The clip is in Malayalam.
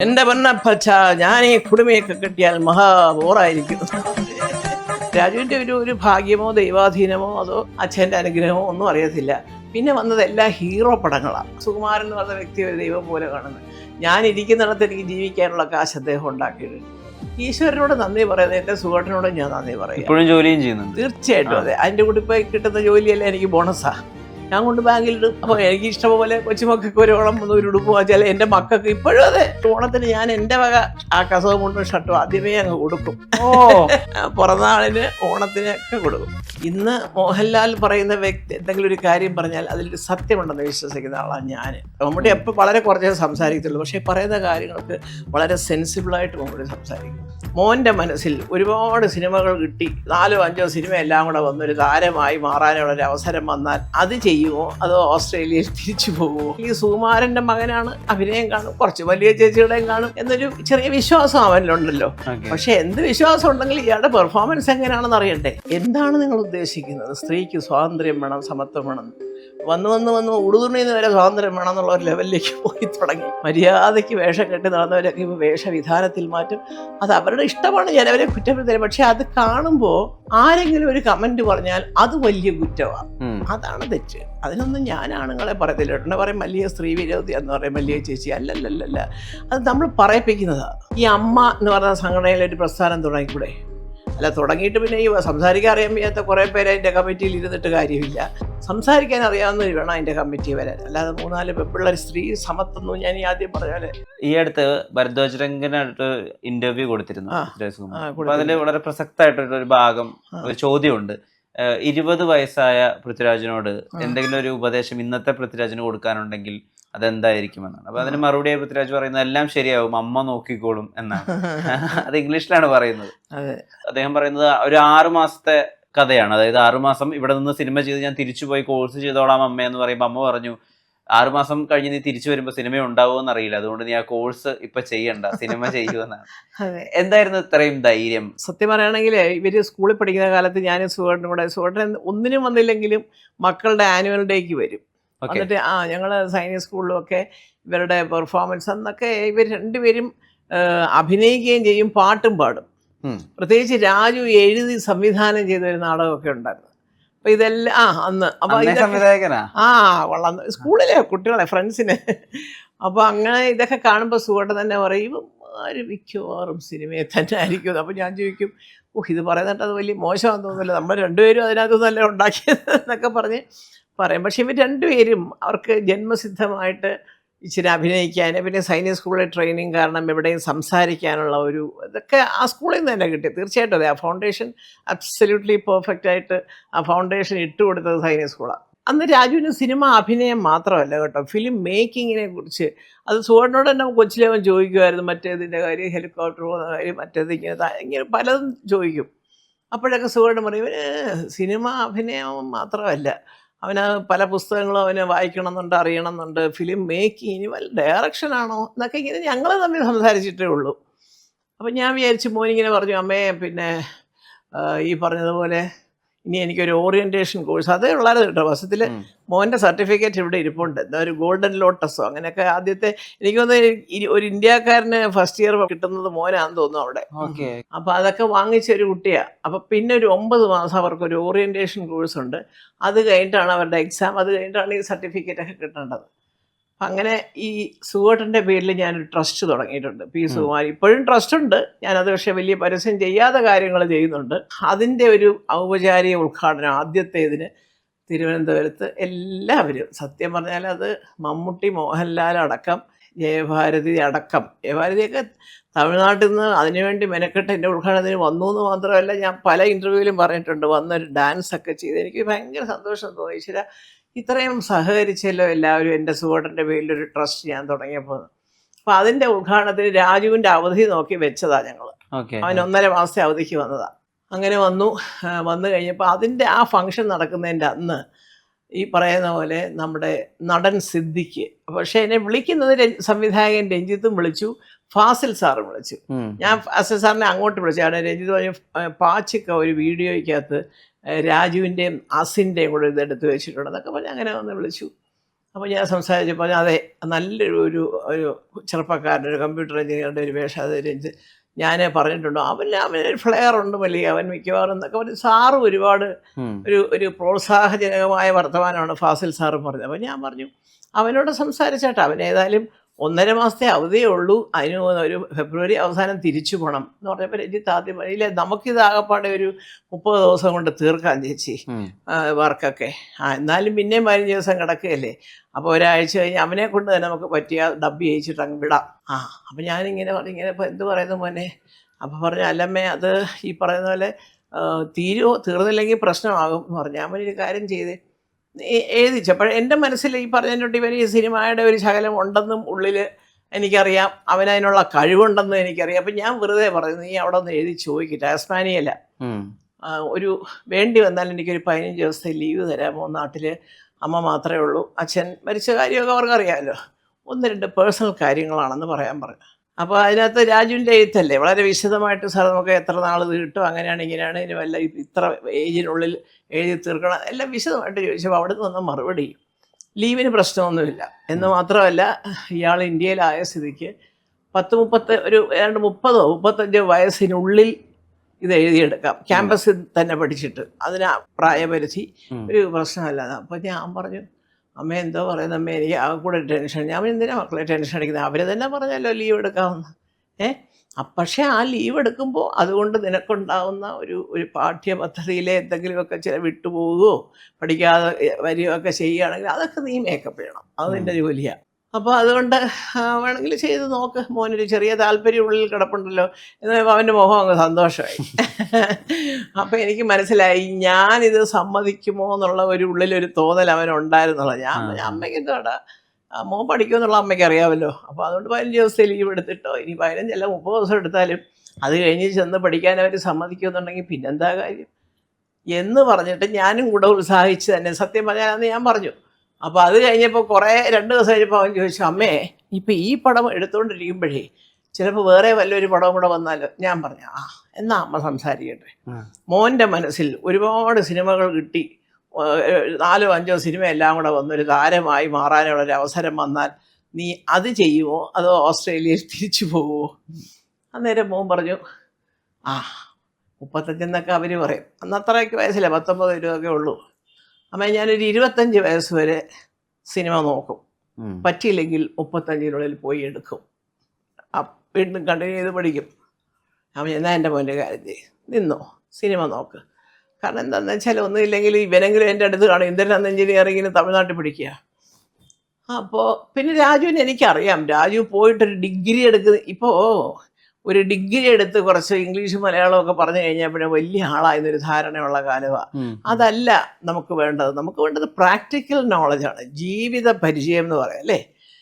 എന്റെ പൊന്നപ്പച്ച ഞാൻ ഈ കുടുമയൊക്കെ കിട്ടിയാൽ മഹാ ബോറായിരിക്കും. രാജുവിന്റെ ഒരു ഒരു ഭാഗ്യമോ ദൈവാധീനമോ അതോ അച്ഛന്റെ അനുഗ്രഹമോ ഒന്നും അറിയത്തില്ല. പിന്നെ വന്നത് എല്ലാ ഹീറോ പടങ്ങളാണ് സുകുമാരൻ എന്ന് പറഞ്ഞ വ്യക്തി ഒരു ദൈവം പോലെ കാണുന്നത് ഞാൻ ഇരിക്കുന്നിടത്ത് എനിക്ക് ജീവിക്കാനുള്ള കാശ് അദ്ദേഹം ഉണ്ടാക്കിയിട്ടുണ്ട്. ഈശ്വരനോട് നന്ദി പറയുന്നത് എന്റെ സുഖേട്ടനോടും ഞാൻ നന്ദി പറയും. ഇപ്പോഴും ജോലിയും ചെയ്യുന്നുണ്ട്. തീർച്ചയായിട്ടും അതെ. അതിന്റെ കൂടെ പോയി കിട്ടുന്ന ജോലിയല്ലേ എനിക്ക് ബോണസാ ഞാൻ കൊണ്ട് ബാങ്കിലിടും. അപ്പോൾ എനിക്ക് ഇഷ്ടംപോലെ കൊച്ചുമക്കൾക്ക് ഒരു ഓണം ഒന്ന് ഒരു ഉടുപ്പ് വാച്ചാൽ എന്റെ മക്കൾക്ക് ഇപ്പോഴും അതെ. ഓണത്തിന് ഞാൻ എന്റെ വക ആ കസവ് കൊണ്ട് ഷർട്ടും ആദ്യമേ അങ്ങ് കൊടുക്കും ഓ. പിറന്നാളിന് ഓണത്തിന് ഒക്കെ കൊടുക്കും. ഇന്ന് മോഹൻലാൽ പറയുന്ന വ്യക്തി എന്തെങ്കിലും ഒരു കാര്യം പറഞ്ഞാൽ അതിലൊരു സത്യമുണ്ടെന്ന് വിശ്വസിക്കുന്ന ആളാണ് ഞാൻ മമ്മൂട്ടി എപ്പോൾ വളരെ കുറച്ചേ സംസാരിക്കത്തുള്ളൂ. പക്ഷേ പറയുന്ന കാര്യങ്ങൾക്ക് വളരെ സെൻസിബിളായിട്ട് മമ്മൂട്ടി സംസാരിക്കും. മോന്റെ മനസ്സിൽ ഒരുപാട് സിനിമകൾ കിട്ടി. നാലോ അഞ്ചോ സിനിമ എല്ലാം കൂടെ വന്നൊരു താരമായി മാറാനുള്ള ഒരു അവസരം വന്നാൽ അത് ചെയ്യുമോ അതോ ഓസ്ട്രേലിയയിൽ തിരിച്ചു പോകുമോ ഈ സുകുമാരന്റെ മകനാണ് അഭിനയം കാണും കുറച്ച് വലിയ ചേച്ചിയുടെയും കാണും എന്നൊരു ചെറിയ വിശ്വാസം അവനിലുണ്ടല്ലോ. പക്ഷെ എന്ത് വിശ്വാസം ഉണ്ടെങ്കിൽ ഇയാളുടെ പെർഫോമൻസ് എങ്ങനെയാണെന്ന് അറിയണ്ടേ? എന്താണ് നിങ്ങൾ ഉദ്ദേശിക്കുന്നത്? സ്ത്രീക്ക് സ്വാതന്ത്ര്യം വേണം സമത്വം വേണം. വന്ന് വന്ന് വന്ന് ഉടുതുണിന്ന് വരെ സ്വാതന്ത്ര്യം വേണം എന്നുള്ള ഒരു ലെവലിലേക്ക് പോയി തുടങ്ങി. മര്യാദയ്ക്ക് വേഷം കെട്ടി നടന്നവരൊക്കെ ഇപ്പോൾ വേഷവിധാനത്തിൽ മാറ്റും. അത് അവരുടെ ഇഷ്ടമാണ് ചിലവരെ കുറ്റപ്പെടുത്തരുത് പക്ഷെ അത് കാണുമ്പോൾ ആരെങ്കിലും ഒരു കമന്റ് പറഞ്ഞാൽ അത് വലിയ കുറ്റമാണ് അതാണ് തെറ്റ്. അതിനൊന്നും ഞാൻ ആണുങ്ങളെ പറയത്തില്ല. ഏട്ടനെ പറയും വലിയ സ്ത്രീ വിരോധി എന്ന് പറയും വലിയ ചേച്ചി. അല്ലല്ലല്ല അത് നമ്മൾ പറയിപ്പിക്കുന്നതാണ് ഈ അമ്മ എന്ന് പറഞ്ഞ സംഘടനയിൽ ഒരു പ്രസ്ഥാനം തുടങ്ങിക്കൂടെ? അല്ല തുടങ്ങിയിട്ട് പിന്നെ ഈ സംസാരിക്കാൻ അറിയാൻ വയ്യാത്ത കുറേ പേര് അതിന്റെ കമ്മിറ്റിയിൽ ഇരുന്നിട്ട് കാര്യമില്ല. സംസാരിക്കാൻ അറിയാവുന്നവർ വേണം അതിന്റെ കമ്മിറ്റി വരാൻ. അല്ലാതെ മൂന്നാൽ പെപ്പിള്ളേർ സ്ത്രീ സമത്വം ഞാൻ ഈ ആദ്യം പറഞ്ഞാലേ ഈ അടുത്ത് ഭരദ്വാജ് രംഗനായിട്ട് ഇന്റർവ്യൂ കൊടുത്തിരുന്നു അതിൽ വളരെ പ്രസക്തമായിട്ടുള്ള ഒരു ഭാഗം ഒരു ചോദ്യമുണ്ട്. ഇരുപത് വയസ്സായ പൃഥ്വിരാജിനോട് എന്തെങ്കിലും ഒരു ഉപദേശം ഇന്നത്തെ പൃഥ്വിരാജിന് കൊടുക്കാനുണ്ടെങ്കിൽ അതെന്തായിരിക്കും എന്നാണ് അപ്പൊ അതിന് മറുപടിയായി പൃഥ്വിരാജ് പറയുന്നത് എല്ലാം ശരിയാവും അമ്മ നോക്കിക്കോളും എന്നാണ്. അത് ഇംഗ്ലീഷിലാണ് പറയുന്നത്. അദ്ദേഹം പറയുന്നത് ഒരു ആറു മാസത്തെ കഥയാണ്. അതായത് ആറുമാസം ഇവിടെ നിന്ന് സിനിമ ചെയ്ത് ഞാൻ തിരിച്ചുപോയി കോഴ്സ് ചെയ്തോളാം അമ്മ എന്ന് പറയുമ്പോൾ അമ്മ പറഞ്ഞു ആറു മാസം കഴിഞ്ഞ് നീ തിരിച്ചു വരുമ്പോൾ സിനിമ ഉണ്ടാവുമെന്ന് അറിയില്ല അതുകൊണ്ട് നീ ആ കോഴ്സ് ഇപ്പൊ ചെയ്യണ്ട. സിനിമ ചെയ്യുമെന്നാണ്. എന്തായിരുന്നു ഇത്രയും ധൈര്യം? സത്യം പറയുകയാണെങ്കിൽ ഇവർ സ്കൂളിൽ പഠിക്കുന്ന കാലത്ത് ഞാൻ സുഹൃത്തും കൂടെ സുഹൃട്ടൻ ഒന്നിനും വന്നില്ലെങ്കിലും മക്കളുടെ ആനുവൽ ഡേക്ക് വരും. ഓക്കെ. എന്നിട്ട് ആ ഞങ്ങൾ സൈനിക സ്കൂളിലൊക്കെ ഇവരുടെ പെർഫോമൻസ് എന്നൊക്കെ ഇവർ രണ്ടുപേരും അഭിനയിക്കുകയും ചെയ്യും പാട്ടും പാടും. പ്രത്യേകിച്ച് രാജു എഴുതി സംവിധാനം ചെയ്ത ഒരു നാടകമൊക്കെ ഉണ്ടായിരുന്നു. അപ്പൊ ഇതെല്ലാം ആ അന്ന്. അപ്പൊ ആ കൊള്ളാം. സ്കൂളിലെ കുട്ടികളെ ഫ്രണ്ട്സിനെ. അപ്പൊ അങ്ങനെ ഇതൊക്കെ കാണുമ്പോൾ സുഖം തന്നെ പറയും ആര് മിക്കവാറും സിനിമയെ തന്നെ ആയിരിക്കും. അപ്പോൾ ഞാൻ ചോദിക്കും ഓ ഇത് പറയുന്നിട്ട് അത് വലിയ മോശമാണെന്ന് തോന്നുന്നില്ല. നമ്മൾ രണ്ടുപേരും അതിനകത്ത് നല്ല ഉണ്ടാക്കിയത്? എന്നൊക്കെ പറഞ്ഞ് പറയും. പക്ഷേ ഇവർ രണ്ടുപേരും അവർക്ക് ജന്മസിദ്ധമായിട്ട് ഇച്ചിരി അഭിനയിക്കാൻ പിന്നെ സൈനിക സ്കൂളിലെ ട്രെയിനിങ് കാരണം എവിടെയും സംസാരിക്കാനുള്ള ഒരു ഇതൊക്കെ ആ സ്കൂളിൽ നിന്ന് തന്നെ കിട്ടി. തീർച്ചയായിട്ടും അതെ. ആ ഫൗണ്ടേഷൻ അബ്സല്യൂട്ട്ലി പെർഫെക്റ്റ് ആയിട്ട് ആ ഫൗണ്ടേഷൻ ഇട്ട് കൊടുത്തത് സൈനിക സ്കൂളാണ് അന്ന് രാജുവിന് സിനിമ അഭിനയം മാത്രമല്ല കേട്ടോ. ഫിലിം മേക്കിങ്ങിനെ കുറിച്ച് അത് സുവർണോട് തന്നെ കൊച്ചിലേവൻ ചോദിക്കുമായിരുന്നു മറ്റേതിന്റെ കാര്യം ഹെലികോപ്റ്റർ പോകുന്ന കാര്യം മറ്റേത് ഇങ്ങനെ ഇങ്ങനെ പലതും ചോദിക്കും. അപ്പോഴൊക്കെ സുവർണ പറയും സിനിമ അഭിനയം മാത്രമല്ല. അവന് പല പുസ്തകങ്ങളും അവന് വായിക്കണം എന്നുണ്ട് അറിയണം എന്നുണ്ട് ഫിലിം മേക്കിങ് ഇനി വല്ല ഡയറക്ഷനാണോ എന്നൊക്കെ ഇങ്ങനെ ഞങ്ങൾ തമ്മിൽ സംസാരിച്ചിട്ടേ ഉള്ളൂ. അപ്പം ഞാൻ വിചാരിച്ചു മോനിങ്ങനെ പറഞ്ഞു അമ്മേ പിന്നെ ഈ പറഞ്ഞതുപോലെ ഇനി എനിക്കൊരു ഓറിയന്റേഷൻ കോഴ്സ് അതേ ഉള്ളായിരുന്നു കേട്ടോ. വസത്തിൽ മോന്റെ സർട്ടിഫിക്കറ്റ് ഇവിടെ ഇരിപ്പുണ്ട്. എന്താ ഒരു ഗോൾഡൻ ലോട്ടസോ അങ്ങനെയൊക്കെ ആദ്യത്തെ എനിക്ക് തോന്നുന്നു ഒരു ഇന്ത്യക്കാരന് ഫസ്റ്റ് ഇയർ കിട്ടുന്നത് മോനാന്ന് തോന്നുന്നു അവിടെ. ഓക്കെ. അപ്പോൾ അതൊക്കെ വാങ്ങിച്ച ഒരു കുട്ടിയാണ് അപ്പോൾ പിന്നെ ഒരു ഒമ്പത് മാസം അവർക്ക് ഒരു ഓറിയന്റേഷൻ കോഴ്സ് ഉണ്ട്. അത് കഴിഞ്ഞിട്ടാണ് അവരുടെ എക്സാം അത് കഴിഞ്ഞിട്ടാണ് ഈ സർട്ടിഫിക്കറ്റ് ഒക്കെ കിട്ടേണ്ടത്. അങ്ങനെ ഈ സുഗോട്ടന്റെ പേരിൽ ഞാനൊരു ട്രസ്റ്റ് തുടങ്ങിയിട്ടുണ്ട്. പി. സുകുമാർ ഇപ്പോഴും ട്രസ്റ്റ് ഉണ്ട് ഞാനത് പക്ഷേ വലിയ പരസ്യം ചെയ്യാത്ത കാര്യങ്ങൾ ചെയ്യുന്നുണ്ട്. അതിന്റെ ഒരു ഔപചാരിക ഉദ്ഘാടനം ആദ്യത്തേതിന് തിരുവനന്തപുരത്ത് എല്ലാവരും. സത്യം പറഞ്ഞാൽ അത് മമ്മൂട്ടി മോഹൻലാൽ അടക്കം ജയഭാരതി അടക്കം. ജയഭാരതിയൊക്കെ തമിഴ്നാട്ടിൽ നിന്ന് അതിനുവേണ്ടി മെനക്കെട്ട് എന്റെ ഉദ്ഘാടനത്തിന് വന്നു എന്ന് മാത്രമല്ല ഞാൻ പല ഇന്റർവ്യൂവിലും പറഞ്ഞിട്ടുണ്ട്. വന്നൊരു ഡാൻസ് ഒക്കെ ചെയ്ത് എനിക്ക് ഭയങ്കര സന്തോഷം തോന്നി. ഈശ്വര ഇത്രയും സഹകരിച്ചല്ലോ എല്ലാവരും എന്റെ സുഹൃത്തിന്റെ ഒരു ട്രസ്റ്റ് ഞാൻ തുടങ്ങിയപ്പോൾ. അപ്പം അതിന്റെ ഉദ്ഘാടനത്തിന് രാജുവിന്റെ അവധി നോക്കി വെച്ചതാണ് ഞങ്ങൾ ഓക്കെ. അവൻ ഒന്നര മാസത്തെ അവധിക്ക് വന്നതാണ് അങ്ങനെ വന്നു വന്നു കഴിഞ്ഞപ്പോൾ അതിന്റെ ആ ഫംഗ്ഷൻ നടക്കുന്നതിന്റെ അന്ന് ഈ പറയുന്ന പോലെ നമ്മുടെ നടൻ സിദ്ദിഖ് പക്ഷേ എന്നെ വിളിക്കുന്നത് സംവിധായകൻ രഞ്ജിത്തും വിളിച്ചു ഫാസിൽ സാറും വിളിച്ചു. ഞാൻ ഫാസിൽ സാറിനെ അങ്ങോട്ട് വിളിച്ചു. അവിടെ രഞ്ജിത്ത് പറഞ്ഞു "ആ, പാച്ചിക്ക ഒരു വീഡിയോയ്ക്കകത്ത് രാജുവിന്റെയും അസിന്റെയും കൂടെ ഇതെടുത്ത് വെച്ചിട്ടുണ്ട് എന്നൊക്കെ പറഞ്ഞ് അങ്ങനെ ഒന്ന് വിളിച്ചു. അപ്പോൾ ഞാൻ സംസാരിച്ചപ്പോൾ അതെ നല്ലൊരു ഒരു ഒരു ചെറുപ്പക്കാരന്റെ ഒരു കമ്പ്യൂട്ടർ എഞ്ചിനീയറുടെ ഒരു വേഷം അത് ഞാൻ പറഞ്ഞിട്ടുണ്ടോ? അവന് അവനൊരു ഫ്ലെയർ ഉണ്ട് വലിയ അവൻ മിക്കവാറും എന്നൊക്കെ പറഞ്ഞ് സാറ് ഒരുപാട് ഒരു ഒരു പ്രോത്സാഹജനകമായ വർത്തമാനമാണ് ഫാസിൽ സാറ് പറഞ്ഞത്. അപ്പോൾ ഞാൻ പറഞ്ഞു അവനോട് സംസാരിച്ചേട്ടാ അവൻ ഏതായാലും ഒന്നര മാസത്തെ അവധിയേ ഉള്ളൂ. അതിന് ഒരു ഫെബ്രുവരി അവസാനം തിരിച്ചു പോകണം എന്ന് പറഞ്ഞപ്പോൾ രഞ്ജിത്ത് ആദ്യം ഇല്ല നമുക്കിത് ആകെപ്പാടെ ഒരു മുപ്പത് ദിവസം കൊണ്ട് തീർക്കാം ചേച്ചി വർക്കൊക്കെ. ആ എന്നാലും പിന്നെയും പതിനഞ്ച് ദിവസം കിടക്കുകയല്ലേ? അപ്പോൾ ഒരാഴ്ച കഴിഞ്ഞ് അവനെ കൊണ്ട് തന്നെ നമുക്ക് പറ്റിയ ഡബ്ബി ചെയ്യിച്ചിട്ട് അങ്ങ് വിടാം. ആ അപ്പം ഞാനിങ്ങനെ പറഞ്ഞു ഇങ്ങനെ ഇപ്പോൾ എന്ത് പറയുന്നു മോനെ? അപ്പോൾ പറഞ്ഞു അല്ലമ്മേ അത് ഈ പറയുന്ന പോലെ തീരുമോ തീർന്നില്ലെങ്കിൽ പ്രശ്നമാകും. എന്ന് പറഞ്ഞു. ഞാൻ ഒരു കാര്യം ചെയ്ത് എഴുതിച്ചപ്പോൾ എന്റെ മനസ്സിൽ ഈ പറഞ്ഞിട്ടുണ്ട് ഇവൻ ഈ സിനിമയുടെ ഒരു ശകലം ഉണ്ടെന്നും ഉള്ളിൽ എനിക്കറിയാം. അവനതിനുള്ള കഴിവുണ്ടെന്നും എനിക്കറിയാം. അപ്പം ഞാൻ വെറുതെ പറഞ്ഞു നീ അവിടെ ഒന്ന് എഴുതി ചോദിക്കും. ടാസ്മാനിയല്ല ഒരു വേണ്ടി വന്നാൽ എനിക്കൊരു പതിനഞ്ച് ദിവസത്തെ ലീവ് തരാമോ നാട്ടിൽ അമ്മ മാത്രമേ ഉള്ളൂ. അച്ഛൻ മരിച്ച കാര്യമൊക്കെ അവർക്കറിയാമല്ലോ. ഒന്ന് രണ്ട് പേഴ്സണൽ കാര്യങ്ങളാണെന്ന് പറയാൻ പറഞ്ഞു. അപ്പോൾ അതിനകത്ത് രാജുവിന്റെ എഴുത്തല്ലേ വളരെ വിശദമായിട്ട് സാർ നമുക്ക് എത്ര നാൾ കിട്ടും? അങ്ങനെയാണ് ഇങ്ങനെയാണ് ഇനി വല്ല ഇത്ര ഏജിനുള്ളിൽ എഴുതി തീർക്കണം? എല്ലാം വിശദമായിട്ട് ചോദിച്ചപ്പോൾ അവിടെ നിന്ന് മറുപടി ലീവിന് പ്രശ്നമൊന്നുമില്ല. എന്ന് മാത്രമല്ല ഇയാൾ ഇന്ത്യയിലായ സ്ഥിതിക്ക് പത്ത് മുപ്പത്ത് ഒരു ഏതാണ്ട് മുപ്പതോ മുപ്പത്തഞ്ചോ വയസ്സിനുള്ളിൽ ഇത് എഴുതിയെടുക്കാം. ക്യാമ്പസിൽ തന്നെ പഠിച്ചിട്ട് അതിന് പ്രായപരിധി ഒരു പ്രശ്നമല്ലാതെ. അപ്പോൾ ഞാൻ പറഞ്ഞു അമ്മ എന്തോ പറയുന്നത് അമ്മ എനിക്ക് ആ കൂടെ ടെൻഷൻ ഞാൻ എന്തിനാണ് മക്കളെ ടെൻഷൻ അടിക്കുന്നത്? അവർ തന്നെ പറഞ്ഞല്ലോ ലീവ് എടുക്കാമെന്ന്. ഏ? പക്ഷേ ആ ലീവ് എടുക്കുമ്പോൾ അതുകൊണ്ട് നിനക്കുണ്ടാവുന്ന ഒരു ഒരു പാഠ്യ പദ്ധതിയിലെ എന്തെങ്കിലുമൊക്കെ ചില വിട്ടുപോകുകയോ പഠിക്കാതെ വരികയൊക്കെ ചെയ്യുകയാണെങ്കിൽ അതൊക്കെ നീ മേക്കപ്പ് ചെയ്യണം. അത് നിന്റെ ജോലിയാണ് അപ്പോൾ അതുകൊണ്ട് വേണമെങ്കിൽ ചെയ്ത് നോക്ക്. മോനൊരു ചെറിയ താല്പര്യം ഉള്ളിൽ കിടപ്പുണ്ടല്ലോ. എന്നാൽ അവന്റെ മുഖം അങ്ങ് സന്തോഷമായി. അപ്പോൾ എനിക്ക് മനസ്സിലായി ഞാനിത് സമ്മതിക്കുമോ എന്നുള്ള ഒരു ഉള്ളിലൊരു തോന്നൽ അവനുണ്ടായിരുന്നുള്ള ഞാൻ. അമ്മയ്ക്ക് എന്താടാ മോൻ പഠിക്കുമെന്നുള്ള അമ്മയ്ക്ക് അറിയാമല്ലോ. അപ്പോൾ അതുകൊണ്ട് പതിനഞ്ച് ദിവസത്തെ ലീവ് എടുത്തിട്ടോ. ഇനി പതിനഞ്ചല്ല മുപ്പത് ദിവസം എടുത്താലും അത് കഴിഞ്ഞ് ചെന്ന് പഠിക്കാൻ അവർ സമ്മതിക്കുമെന്നുണ്ടെങ്കിൽ പിന്നെന്താ കാര്യം? എന്ന് പറഞ്ഞിട്ട് ഞാനും കൂടെ ഉത്സാഹിച്ച് തന്നെ സത്യം പറഞ്ഞാൽ ഞാൻ പറഞ്ഞു അപ്പോൾ അത് കഴിഞ്ഞപ്പോൾ കുറേ രണ്ട് ദിവസം കഴിഞ്ഞപ്പോൾ അവൻ ചോദിച്ചു അമ്മേ ഇപ്പം ഈ പടം എടുത്തുകൊണ്ടിരിക്കുമ്പോഴേ ചിലപ്പോൾ വേറെ വല്ലൊരു പടവും കൂടെ വന്നാലോ? ഞാൻ പറഞ്ഞു ആ എന്നാ അമ്മ സംസാരിക്കട്ടെ. മോന്റെ മനസ്സിൽ ഒരുപാട് സിനിമകൾ കിട്ടി. നാലോ അഞ്ചോ സിനിമ എല്ലാം കൂടെ വന്നൊരു താരമായി മാറാനുള്ള ഒരു അവസരം വന്നാൽ നീ അത് ചെയ്യുമോ അതോ ഓസ്ട്രേലിയയിൽ തിരിച്ചു പോവോ? അന്നേരം മോൻ പറഞ്ഞു ആ മുപ്പത്തഞ്ചെന്നൊക്കെ അവർ പറയും. അന്ന് അത്രയൊക്കെ വയസ്സില്ല പത്തൊമ്പത് ഇരുപതൊക്കെ ഉള്ളൂ. അമ്മ ഞാനൊരു ഇരുപത്തഞ്ച് വയസ്സ് വരെ സിനിമ നോക്കും. പറ്റിയില്ലെങ്കിൽ മുപ്പത്തഞ്ചിനുള്ളിൽ പോയി എടുക്കും. വീണ്ടും കണ്ടിന്യൂ ചെയ്ത് പഠിക്കും. അമ്മ എന്നാ എന്റെ മോന്റെ കാര്യം? ചെയ്യും നിന്നോ സിനിമ നോക്ക്. കാരണം എന്താണെന്ന് വെച്ചാൽ ഒന്നുമില്ലെങ്കിൽ ഇവനെങ്കിലും എന്റെ അടുത്ത് കാണും. ഇന്ദ്രൻ എഞ്ചിനീയറിങ്ങിന് തമിഴ്നാട്ടിൽ പിടിക്കുക അപ്പോൾ പിന്നെ രാജുവിനെ എനിക്കറിയാം. രാജു പോയിട്ടൊരു ഡിഗ്രി എടുക്കുന്ന ഇപ്പോൾ ഒരു ഡിഗ്രി എടുത്ത് കുറച്ച് ഇംഗ്ലീഷ് മലയാളമൊക്കെ പറഞ്ഞു കഴിഞ്ഞാൽ പിന്നെ വലിയ ആളായെന്നൊരു ധാരണയുള്ള കാലമാണ്. അതല്ല നമുക്ക് വേണ്ടത്. നമുക്ക് വേണ്ടത് പ്രാക്ടിക്കൽ നോളജാണ് ജീവിത പരിചയം എന്ന് പറയാം അല്ലേ?